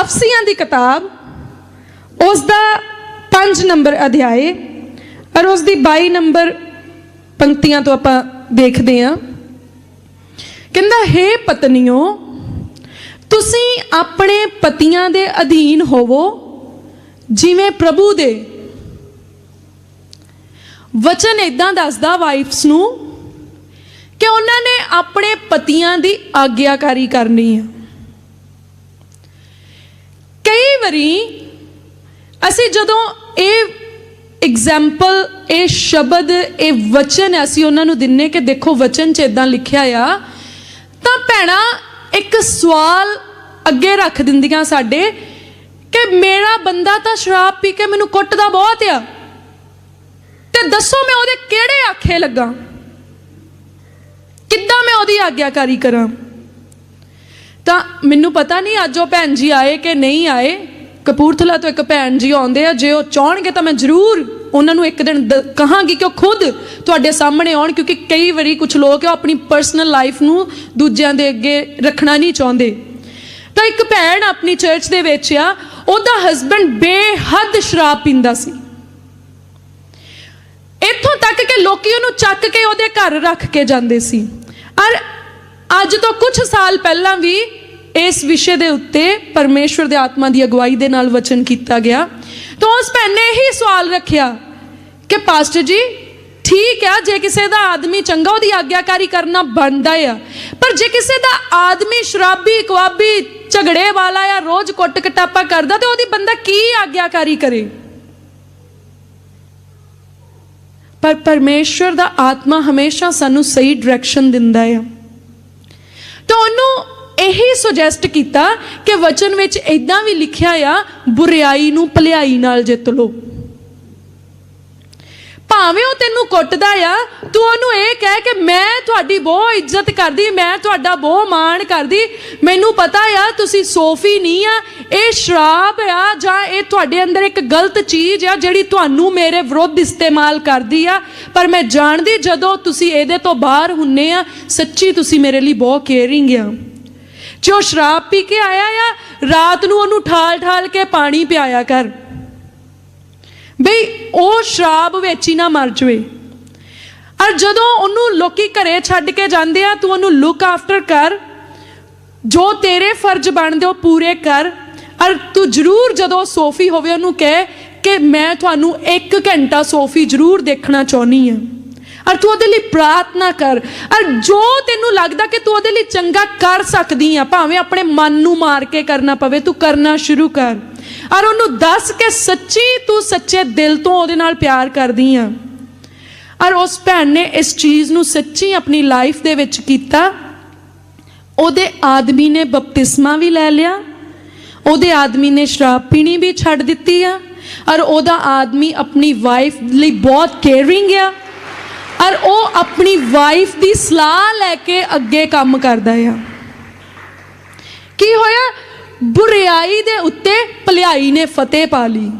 ਅਫਸੀਆਂ ਦੀ ਕਿਤਾਬ ਉਸ ਦਾ 5 ਨੰਬਰ ਅਧਿਆਏ ਔਰ ਉਸ ਦੀ 22 ਨੰਬਰ ਪੰਕਤੀਆਂ ਤੋਂ ਆਪਾਂ ਦੇਖਦੇ ਹਾਂ। ਕਹਿੰਦਾ, ਹੈ ਪਤਨੀਓ, ਤੁਸੀਂ ਆਪਣੇ ਪਤੀਆਂ ਦੇ ਅਧੀਨ ਹੋਵੋ, ਜਿਵੇਂ ਪ੍ਰਭੂ ਦੇ। ਵਚਨ ਇਦਾਂ ਦੱਸਦਾ ਵਾਈਫਸ ਨੂੰ ਕਿ ਉਹਨਾਂ ਨੇ ਆਪਣੇ ਪਤੀਆਂ ਦੀ ਆਗਿਆਕਾਰੀ ਕਰਨੀ ਹੈ। ਕਈ ਵਾਰੀ ਅਸੀਂ ਜਦੋਂ ਇਹ ਐਗਜ਼ਾਮਪਲ ਇਹ ਸ਼ਬਦ, ਇਹ ਵਚਨ ਅਸੀਂ ਉਹਨਾਂ ਨੂੰ ਦਿੰਨੇ ਕਿ ਦੇਖੋ ਵਚਨ 'ਚ ਇਦਾਂ ਲਿਖਿਆ ਆ, ਤਾਂ ਭੈਣਾ ਇੱਕ ਸਵਾਲ ਅੱਗੇ ਰੱਖ ਦਿੰਦੀਆਂ ਸਾਡੇ ਕਿ ਮੇਰਾ ਬੰਦਾ ਤਾਂ ਸ਼ਰਾਬ ਪੀ ਕੇ ਮੈਨੂੰ ਕੁੱਟਦਾ ਬਹੁਤ ਆ। ਤੇ ਦੱਸੋ ਮੈਂ ਉਹਦੇ ਕਿਹੜੇ ਆਖੇ ਲੱਗਾ? ਕਿੱਦਾਂ ਮੈਂ ਉਹਦੀ ਆਗਿਆਕਾਰੀ ਕਰਾਂ? ਤਾਂ ਮੈਨੂੰ ਪਤਾ ਨਹੀਂ ਅੱਜ ਉਹ ਭੈਣ ਜੀ ਆਏ ਕਿ ਨਹੀਂ ਆਏ। ਕਪੂਰਥਲਾ ਤੋਂ ਇੱਕ ਭੈਣ ਜੀ ਆਉਂਦੇ ਆ, ਜੇ ਉਹ ਚਾਹਣਗੇ ਤਾਂ ਮੈਂ ਜ਼ਰੂਰ ਉਹਨਾਂ ਨੂੰ ਇੱਕ ਦਿਨ ਦ- ਕਹਾਂਗੀ ਕਿ ਉਹ ਖੁਦ ਤੁਹਾਡੇ ਸਾਹਮਣੇ ਆਉਣ, ਕਿਉਂਕਿ ਕਈ ਵਾਰੀ ਕੁਝ ਲੋਕ ਉਹ ਆਪਣੀ ਪਰਸਨਲ ਲਾਈਫ ਨੂੰ ਦੂਜਿਆਂ ਦੇ ਅੱਗੇ ਰੱਖਣਾ ਨਹੀਂ ਚਾਹੁੰਦੇ। ਤਾਂ ਇੱਕ ਭੈਣ ਆਪਣੀ ਚਰਚ ਦੇ ਵਿੱਚ ਆ, ਉਹਦਾ ਹਸਬੰਡ ਬੇਹੱਦ ਸ਼ਰਾਬ ਪੀਂਦਾ ਸੀ। ਇੱਥੋਂ ਤੱਕ ਕਿ ਲੋਕੀ ਉਹਨੂੰ ਚੱਕ ਕੇ ਉਹਦੇ ਘਰ ਰੱਖ ਕੇ ਜਾਂਦੇ ਸੀ। ਔਰ ਅੱਜ ਤੋਂ ਕੁਝ ਸਾਲ ਪਹਿਲਾਂ ਵੀ ਇਸ ਵਿਸ਼ੇ ਦੇ ਉੱਤੇ ਪਰਮੇਸ਼ਵਰ ਦੇ ਆਤਮਾ ਦੀ ਅਗਵਾਈ ਦੇ ਨਾਲ ਵਚਨ ਕੀਤਾ ਗਿਆ। ਤਾਂ ਉਸ ਭੈਣ ਨੇ ਇਹੀ ਸਵਾਲ ਰੱਖਿਆ ਕਿ, ਪਾਸਟਰ ਜੀ, ਠੀਕ ਆ ਜੇ ਕਿਸੇ ਦਾ ਆਦਮੀ ਚੰਗਾ ਉਹਦੀ ਆਗਿਆਕਾਰੀ ਕਰਨਾ ਬਣਦਾ ਆ, ਪਰ ਜੇ ਕਿਸੇ ਦਾ ਆਦਮੀ ਸ਼ਰਾਬੀ ਕਵਾਬੀ ਝਗੜੇ ਵਾਲਾ ਆ, ਰੋਜ਼ ਕੁੱਟ ਕਟਾਪਾ ਕਰਦਾ, ਤੇ ਉਹਦੀ ਬੰਦਾ ਕੀ ਆਗਿਆਕਾਰੀ ਕਰੇ? ਪਰ ਪਰਮੇਸ਼ਵਰ ਦਾ ਆਤਮਾ ਹਮੇਸ਼ਾ ਸਾਨੂੰ ਸਹੀ ਡਾਇਰੈਕਸ਼ਨ ਦਿੰਦਾ ਆ। ਤਾਂ ਉਹਨੂੰ ਇਹੀ ਸੁਜੈਸਟ ਕੀਤਾ ਕਿ ਵਚਨ ਵਿੱਚ ਇਦਾਂ ਵੀ ਲਿਖਿਆ ਆ, ਬੁਰੀਾਈ ਨੂੰ ਭਲਾਈ ਨਾਲ ਜਿੱਤ ਲਓ। ਭਾਵੇਂ ਉਹ ਤੈਨੂੰ ਕੁੱਟਦਾ ਆ, ਤੂੰ ਉਹਨੂੰ ਇਹ ਕਹਿ ਕਿ ਮੈਂ ਤੁਹਾਡੀ ਬਹੁਤ ਇੱਜ਼ਤ ਕਰਦੀ, ਮੈਂ ਤੁਹਾਡਾ ਬਹੁਤ ਮਾਣ ਕਰਦੀ, ਮੈਨੂੰ ਪਤਾ ਆ ਤੁਸੀਂ ਸੋਫੀ ਨਹੀਂ ਆ, ਇਹ ਸ਼ਰਾਬ ਆ ਜਾਂ ਇਹ ਤੁਹਾਡੇ ਅੰਦਰ ਇੱਕ ਗਲਤ ਚੀਜ਼ ਆ ਜਿਹੜੀ ਤੁਹਾਨੂੰ ਮੇਰੇ ਵਿਰੁੱਧ ਇਸਤੇਮਾਲ ਕਰਦੀ ਆ। ਪਰ ਮੈਂ ਜਾਣਦੀ ਜਦੋਂ ਤੁਸੀਂ ਇਹਦੇ ਤੋਂ ਬਾਹਰ ਹੁੰਨੇ ਆ, ਸੱਚੀ ਤੁਸੀਂ ਮੇਰੇ ਲਈ ਬਹੁਤ ਕੇਅਰਿੰਗ ਆ। ਜੇ ਉਹ ਸ਼ਰਾਬ ਪੀ ਕੇ ਆਇਆ ਆ, ਰਾਤ ਨੂੰ ਉਹਨੂੰ ਠਾਲ ਠਾਲ ਕੇ ਪਾਣੀ ਪਿਆਇਆ ਕਰ। ਬਈ, ਉਹ ਸ਼ਰਾਬ ਵਿੱਚ ਹੀ ਨਾ ਮਰ ਜਵੇ। ਔਰ ਜਦੋਂ ਉਹਨੂੰ ਲੋਕੀ ਘਰੇ ਛੱਡ ਕੇ ਜਾਂਦੇ ਆ, ਤੂੰ ਉਹਨੂੰ ਲੁੱਕ ਆਫਟਰ ਕਰ। ਜੋ ਤੇਰੇ ਫਰਜ਼ ਬਣਦੇ, ਉਹ ਪੂਰੇ ਕਰ। ਔਰ ਤੂੰ ਜ਼ਰੂਰ ਜਦੋਂ ਸੋਫੀ ਹੋਵੇ, ਉਹਨੂੰ ਕਹਿ ਕਿ ਮੈਂ ਤੁਹਾਨੂੰ 1 ਘੰਟਾ ਸੋਫੀ ਜ਼ਰੂਰ ਦੇਖਣਾ ਚਾਹੁੰਦੀ ਆ। ਔਰ ਤੂੰ ਉਹਦੇ ਲਈ ਪ੍ਰਾਰਥਨਾ ਕਰ। ਔਰ ਜੋ ਤੈਨੂੰ ਲੱਗਦਾ ਕਿ ਤੂੰ ਉਹਦੇ ਲਈ ਚੰਗਾ ਕਰ ਸਕਦੀ ਆ, ਭਾਵੇਂ ਆਪਣੇ ਮਨ ਨੂੰ ਮਾਰ ਕੇ ਕਰਨਾ ਪਵੇ, ਤੂੰ ਕਰਨਾ ਸ਼ੁਰੂ ਕਰ। ਔਰ ਉਹਨੂੰ ਦੱਸ ਕੇ ਸੱਚੀ ਤੂੰ ਸੱਚੇ ਦਿਲ ਤੋਂ ਉਹਦੇ ਨਾਲ ਪਿਆਰ ਕਰਦੀ ਆ। ਔਰ ਉਸ ਭੈਣ ਨੇ ਇਸ ਚੀਜ਼ ਨੂੰ ਸੱਚੀ ਆਪਣੀ ਲਾਈਫ ਦੇ ਵਿੱਚ ਕੀਤਾ। ਉਹਦੇ ਆਦਮੀ ਨੇ ਬਪਤਿਸਮਾ ਵੀ ਲੈ ਲਿਆ। ਉਹਦੇ ਆਦਮੀ ਨੇ ਸ਼ਰਾਬ ਪੀਣੀ ਵੀ ਛੱਡ ਦਿੱਤੀ ਆ। ਔਰ ਉਹਦਾ ਆਦਮੀ ਆਪਣੀ ਵਾਈਫ ਲਈ ਬਹੁਤ ਕੇਅਰਿੰਗ ਆ। ਔਰ ਉਹ ਆਪਣੀ ਵਾਈਫ ਦੀ ਸਲਾਹ ਲੈ ਕੇ ਅੱਗੇ ਕੰਮ ਕਰਦਾ ਆ। ਕੀ ਹੋਇਆ? ਬੁਰੀਾਈ ਦੇ ਉੱਤੇ ਭਲਾਈ ਨੇ ਫਤਿਹ ਪਾ ਲਈ।